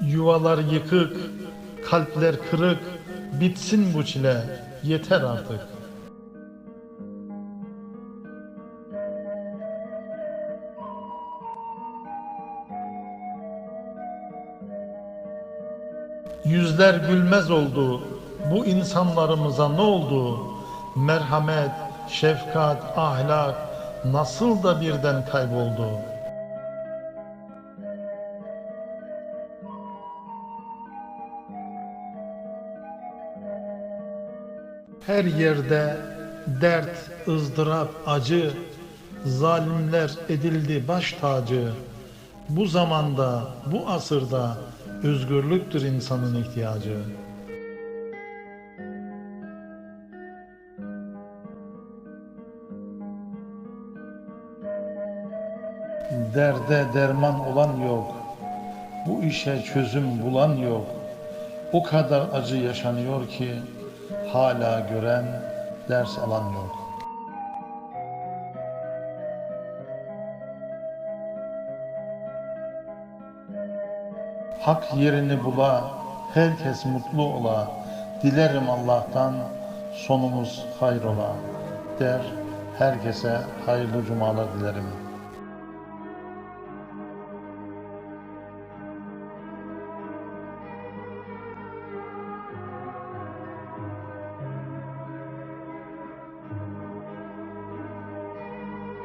Yuvalar yıkık, kalpler kırık, bitsin bu çile, yeter artık. Yüzler gülmez oldu, bu insanlarımıza ne oldu? Merhamet, şefkat, ahlak nasıl da birden kayboldu? Her yerde dert, ızdırap, acı, zalimler edildi baş tacı. Bu zamanda, bu asırda özgürlüktür insanın ihtiyacı. Derde derman olan yok. Bu işe çözüm bulan yok. O kadar acı yaşanıyor ki hala gören, ders alan yok. Hak yerini bula, herkes mutlu ola. Dilerim Allah'tan sonumuz hayrola der. Herkese hayırlı cumalar dilerim.